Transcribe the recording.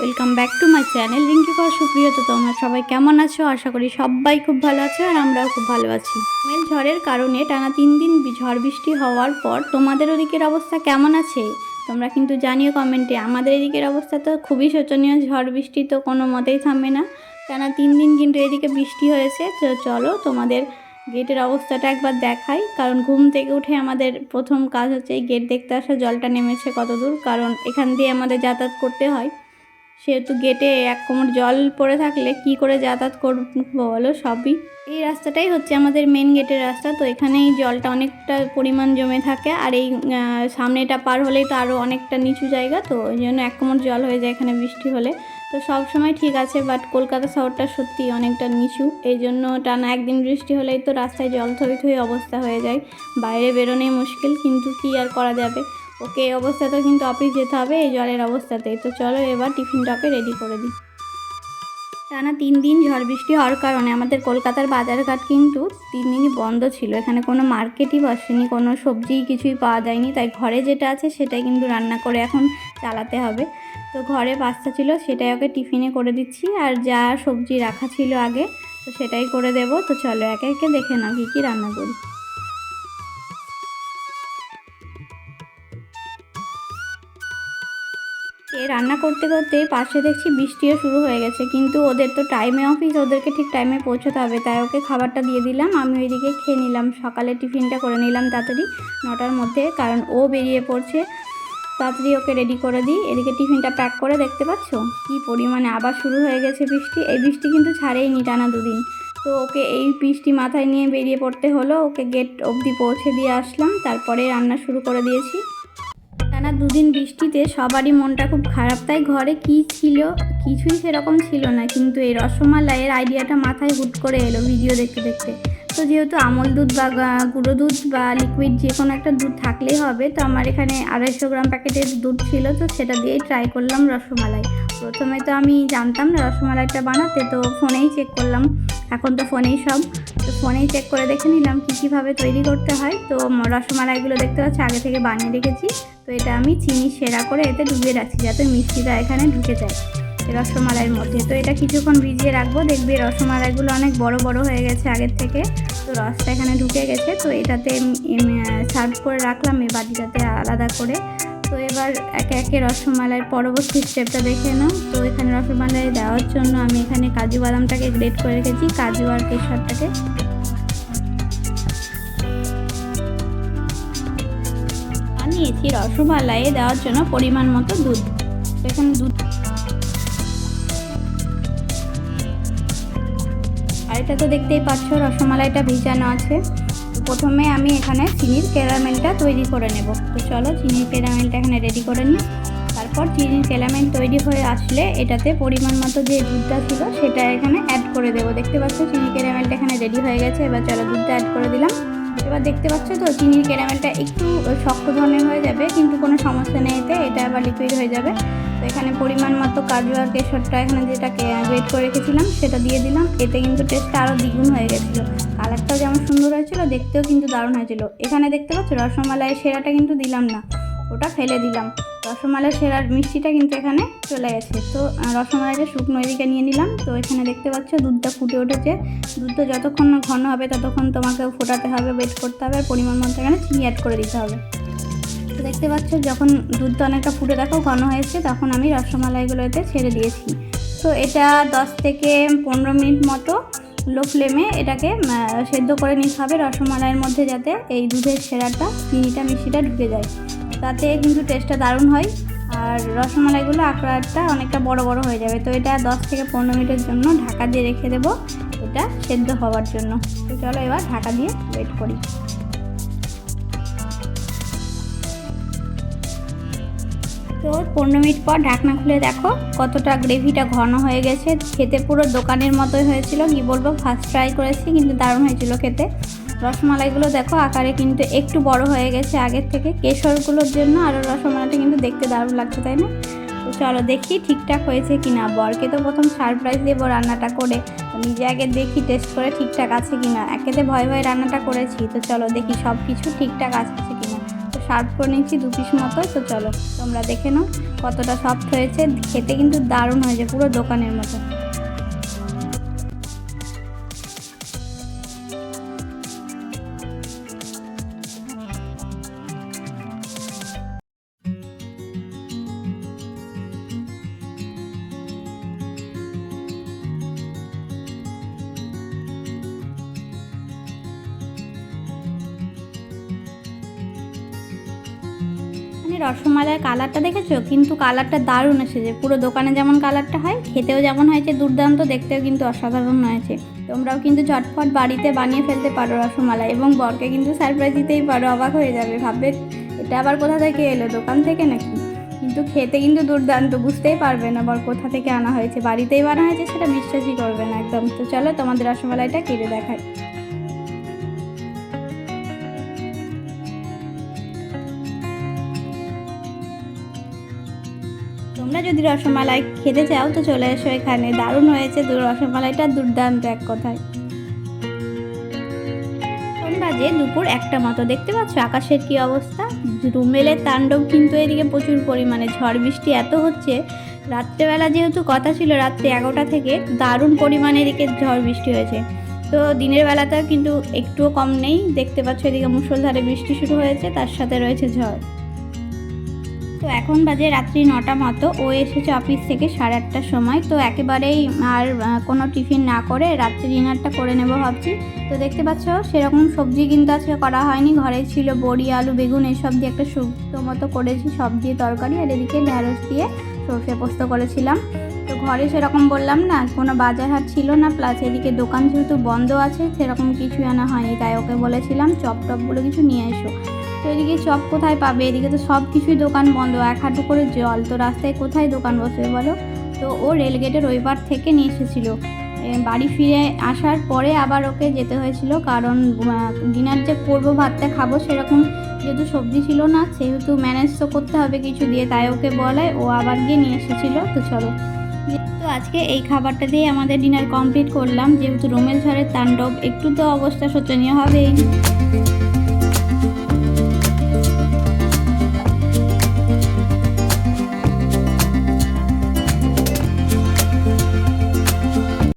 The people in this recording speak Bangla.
Welcome back to my channel Rinki Kar Supriya তো তোমরা সবাই কেমন আছো? আশা করি সবাই খুব ভালো আছো আর আমরাও খুব ভালো আছি। মেল ঝড়ের কারণে টানা তিন দিন ঝড় বৃষ্টি হওয়ার পর তোমাদের ওদিকের অবস্থা কেমন আছে? তোমরা কিন্তু জানিও কমেন্টে। আমাদের এদিকের অবস্থা তো খুবই শোচনীয়। ঝড় বৃষ্টি তো কোনো মতেই থামবে না। টানা তিন দিন কিন্তু এদিকে বৃষ্টি হয়েছে। তো চলো তোমাদের গেটের অবস্থাটা একবার দেখাই। কারণ ঘুম থেকে উঠে আমাদের প্রথম কাজ হচ্ছে এই গেট দেখতে আসা। জলটা নেমেছে কত দূর কারণ এখান দিয়ে আমাদের যাতায়াত করতে হয়। সেহেতু গেটে এক কোমর জল পড়ে থাকলে কি করে যাতায়াত করব বলো সবই? এই রাস্তাটাই হচ্ছে আমাদের মেন গেটের রাস্তা। তো এখানেই জলটা অনেকটা পরিমাণ জমে থাকে। আর এই সামনেটা পার হলেই তো আরও অনেকটা নিচু জায়গা। তো ওই জন্য এক কোমর জল হয়ে যায় এখানে বৃষ্টি হলে। তো সব সময় ঠিক আছে বাট কলকাতা শহরটা সত্যি অনেকটা নিচু। এই জন্য টানা একদিন বৃষ্টি হলেই তো রাস্তায় জল থই থই অবস্থা হয়ে যায়। বাইরে বেরোনোই মুশকিল, কিন্তু কি আর করা যাবে? ওকে, এই অবস্থাতে কিন্তু অফিস যেতে হবে, এই জলের অবস্থাতেই। তো চলো এবার টিফিনটাকে রেডি করে দিই। টানা তিন দিন ঝড় বৃষ্টি হওয়ার কারণে আমাদের কলকাতার বাজারঘাট কিন্তু তিন দিনই বন্ধ ছিল। এখানে কোনো মার্কেটই বসেনি, কোনো সবজি কিছুই পাওয়া যায়নি। তাই ঘরে যেটা আছে সেটাই কিন্তু রান্না করে এখন চালাতে হবে। তো ঘরে পাস্তা ছিল, সেটাই ওকে টিফিনে করে দিচ্ছি। আর যা সবজি রাখা ছিল আগে, তো সেটাই করে দেবো। তো চলো একে একে দেখে নাও কী কী রান্না করি। রান্না করতে করতে পাশে দেখছি বৃষ্টিও শুরু হয়ে গেছে। কিন্তু ওদের তো টাইমে অফিস ওদেরকে ঠিক টাইমে পৌঁছতে হবে। তাই ওকে খাবারটা দিয়ে দিলাম, আমি ওইদিকে খেয়ে নিলাম। সকালে টিফিনটা করে নিলাম তাড়াতাড়ি নটার মধ্যে, কারণ ও বেরিয়ে পড়ছে। তাড়াতাড়ি ওকে রেডি করে দিই। এদিকে টিফিনটা প্যাক করে দেখতে পাচ্ছ? কী পরিমাণে আবার শুরু হয়ে গেছে বৃষ্টি। এই বৃষ্টি কিন্তু ছাড়েইনি টানা দুদিন। তো ওকে এই বৃষ্টি মাথায় নিয়ে বেরিয়ে পড়তে হলো। ওকে গেট অবধি পৌঁছে দিয়ে আসলাম। তারপরে রান্না শুরু করে দিয়েছি। টানা দুদিন বৃষ্টিতে সবারই মনটা খুব খারাপ। তাই ঘরে কি ছিল, কিছুই সেরকম ছিল না। কিন্তু এই রসমালাইয়ের আইডিয়াটা মাথায় হুট করে এলো ভিডিও দেখতে দেখতে। তো যেহেতু আমল দুধ বা গুঁড়ো দুধ বা লিকুইড যে কোনো একটা দুধ থাকলেই হবে, তো আমার এখানে আড়াইশো গ্রাম প্যাকেটের দুধ ছিল, তো সেটা দিয়েই ট্রাই করলাম রসমালাই। প্রথমে তো আমি জানতাম না রসমালাইটা বানাতে, তো ফোনেই চেক করলাম। এখন তো ফোনেই সব। তো ফোনেই চেক করে দেখে নিলাম কী কীভাবে তৈরি করতে হয়। তো রসমালাইগুলো দেখতে পাচ্ছি, আগে থেকে বানিয়ে রেখেছি। তো এটা আমি চিনি সেরা করে এতে ডুবিয়ে রাখছি, যাতে মিষ্টিটা এখানে ঢুকে যায় রসমালাইয়ের মধ্যে। তো এটা কিছুক্ষণ ভিজিয়ে রাখব, দেখবি রসমালাইগুলো অনেক বড় বড় হয়ে গেছে আগের থেকে। তো রসটা এখানে ঢুকে গেছে, তো এটাতে সার্ভ করে রাখলাম এই বাটিটাতে আলাদা করে। তো এবার একে একে রসমালাইয়ের পরবর্তী স্টেপটা দেখে নাও। তো এখানে রসমালাই দেওয়ার জন্য আমি এখানে কাজু বাদামটাকে গ্রেট করে রেখেছি, কাজু আর কেশরটাকে। নিয়েছি রসমালাইয়ে দেওয়ার জন্য পরিমাণ মতো দুধ। এখানে দুধ। আর এটা তো দেখতেই পাচ্ছ, রসমালাইটা ভিজানো আছে। প্রথমে আমি এখানে চিনির ক্যারামেলটা তৈরি করে নেব। তো চলো চিনির ক্যারামেলটা এখানে রেডি করে নিই। তারপর চিনির ক্যারামেল তৈরি হয়ে আসলে এটাতে পরিমাণ মতো যে দুধটা ছিল সেটা এখানে অ্যাড করে দেবো। দেখতে পাচ্ছ চিনির ক্যারামেলটা এখানে রেডি হয়ে গেছে। এবার চলো দুধটা অ্যাড করে দিলাম। এবার দেখতে পাচ্ছ তো চিনির ক্যারামেলটা একটু শক্ত ধরনের হয়ে যাবে, কিন্তু কোনো সমস্যা নেই এতে। এটা আবার লিকুইড হয়ে যাবে। তো এখানে পরিমাণ মতো কাজু আর কেশরটা এখানে যেটা ওয়েট করে রেখেছিলাম, সেটা দিয়ে দিলাম। এতে কিন্তু টেস্টটা আরও দ্বিগুণ হয়ে গেছিল। কালারটাও যেমন সুন্দর হয়েছিল, দেখতেও কিন্তু দারুণ হয়েছিল। এখানে দেখতে পাচ্ছ রসমালাই সেরাটা কিন্তু দিলাম না, ওটা ফেলে দিলাম। রসমালাই সেরার মিষ্টিটা কিন্তু এখানে চলে গেছে। তো রসমালাইটা শুকনো এদিকে নিয়ে নিলাম। তো এখানে দেখতে পাচ্ছ, দুধটা ফুটে উঠেছে। দুধটা যতক্ষণ ঘন হবে, ততক্ষণ তোমাকে ফোটাতে হবে ওয়েট করতে হবে। আর পরিমাণ মতো এখানে চিনি অ্যাড করে দিতে হবে। দেখতে পাচ্ছ, যখন দুধটা অনেকটা ফুটে দেখো, ঘন হয়েছে, তখন আমি রসমালাইগুলো এতে ছেড়ে দিয়েছি। তো এটা দশ থেকে পনেরো মিনিট মতো লো ফ্লেমে এটাকে সেদ্ধ করে নিতে হবে রসমালাইয়ের মধ্যে যাতে এই দুধের সেরাটা, চিনিটা, মিষ্টিটা ঢুকে যায়। তাতে কিন্তু টেস্টটা দারুণ হয়, আর রসমালাইগুলো আঁকড়াটা অনেকটা বড় বড় হয়ে যাবে। তো এটা দশ থেকে পনেরো মিনিটের জন্য ঢাকা দিয়ে রেখে দেবো, এটা সেদ্ধ হওয়ার জন্য। তো চলো এবার ঢাকা দিয়ে ওয়েট করি। তো পনেরো মিনিট পর ঢাকনা খুলে দেখো, কতটা গ্রেভিটা ঘন হয়ে গেছে। খেতে পুরো দোকানের মতোই হয়েছিল, কি বলব ফার্স্ট ট্রাই করেছি, কিন্তু দারুণ হয়েছিল খেতে। রসমালাইগুলো দেখো, আকারে কিন্তু একটু বড় হয়ে গেছে আগের থেকে। কেশরগুলোর জন্য আরও রসমালাইটা কিন্তু দেখতে দারুণ লাগছে, তাই না? তো চলো দেখি ঠিকঠাক হয়েছে কি না বরকে তো প্রথম সারপ্রাইজ দেবো রান্নাটা করে। নিজে আগে দেখি টেস্ট করে ঠিকঠাক আছে কি না একেতে ভয় ভয় রান্নাটা করেছি। তো চলো দেখি সব কিছু ঠিকঠাক আছে কি সার্ভ করে নিচ্ছি দু পিস মতো, তো চলো তোমরা দেখে নাও কতটা সফট হয়েছে। খেতে কিন্তু দারুণ হয়েছে পুরো দোকানের মতো। রসমালাইয়ের কালারটা দেখেছ? কিন্তু কালারটা দারুণ এসেছে। পুরো দোকানে যেমন কালারটা হয়, খেতেও যেমন হয়েছে, দুর্দান্ত, দেখতেও কিন্তু অসাধারণ হয়েছে। তোমরাও কিন্তু ঝটফট বাড়িতে বানিয়ে ফেলতে পারো রসমালাই এবং বরকে কিন্তু সারপ্রাইজ দিতেই পারো, অবাক হয়ে যাবে, ভাববে, এটা আবার কোথা থেকে এলো? দোকান থেকে নাকি? কিন্তু খেতে কিন্তু দুর্দান্ত, বুঝতেই পারবে না বর কোথা থেকে আনা হয়েছে। বাড়িতেই বানা হয়েছে, সেটা বিশ্বাসই করবে না একদম। তো চলো তোমাদের রসমালাইটা কেটে দেখায় তোমরা যদি রসমালাই খেতে চাও, তো চলে এসো এখানে। দারুণ হয়েছে রসমালাইটা দুর্দান্ত এক কথায়। বাজে দুপুর একটা মতো। দেখতে পাচ্ছ আকাশের কি অবস্থা? রুমেলের তাণ্ডব কিন্তু এদিকে প্রচুর পরিমাণে। ঝড় বৃষ্টি এত হচ্ছে, রাত্রেবেলা যেহেতু কথা ছিল রাত্রে এগারোটা থেকে, দারুণ পরিমাণে এদিকে ঝড় বৃষ্টি হয়েছে। তো দিনের বেলাতেও কিন্তু একটুও কম নেই। দেখতে পাচ্ছ এদিকে মুষলধারে বৃষ্টি শুরু হয়েছে, তার সাথে রয়েছে ঝড়। তো এখন বাজে রাত্রি নটা মতো। ও এসেছে অফিস থেকে সাড়ে আটটার সময়। তো একেবারেই আর কোনো টিফিন না করে রাত্রি ডিনারটা করে নেব ভাবছি। তো দেখতে পাচ্ছ, সেরকম সবজি কিন্তু আজকে করা হয়নি। ঘরে ছিল বড়ি, আলু, বেগুন, এসব দিয়ে একটা শুক্তো মতো করেছি, সব দিয়ে তরকারি আর এদিকে ঢ্যাঁড়স দিয়ে সর্ষে পোস্ত করেছিলাম। তো ঘরে সেরকম বললাম না, কোনো বাজার হাট ছিল না প্লাস এদিকে দোকান যেহেতু বন্ধ আছে, সেরকম কিছুই আনা হয়নি, তাই ওকে বলেছিলাম চপ টপগুলো কিছু নিয়ে এসো। তো এদিকে চপ কোথায় পাবে? এদিকে তো সব কিছুই দোকান বন্ধ। এক হাঁটু করে জল তো রাস্তায় কোথায় দোকান বসবে বলো? তো ও রেলগেটের ওই পার থেকে নিয়ে এসেছিল। বাড়ি ফিরে আসার পরে আবার ওকে যেতে হয়েছিল কারণ ডিনার যে করব, ভাতটা খাব সেরকম যেহেতু সবজি ছিল না, সেহেতু ম্যানেজ তো করতে হবে কিছু দিয়ে, তাই ওকে বলায় ও আবার গিয়ে নিয়ে এসেছিল। তো চলো। তো আজকে এই খাবারটা দিয়ে আমাদের ডিনার কমপ্লিট করলাম। যেহেতু রোমেল ঝড়ের তাণ্ডব, একটু তো অবস্থা শোচনীয় হবেই।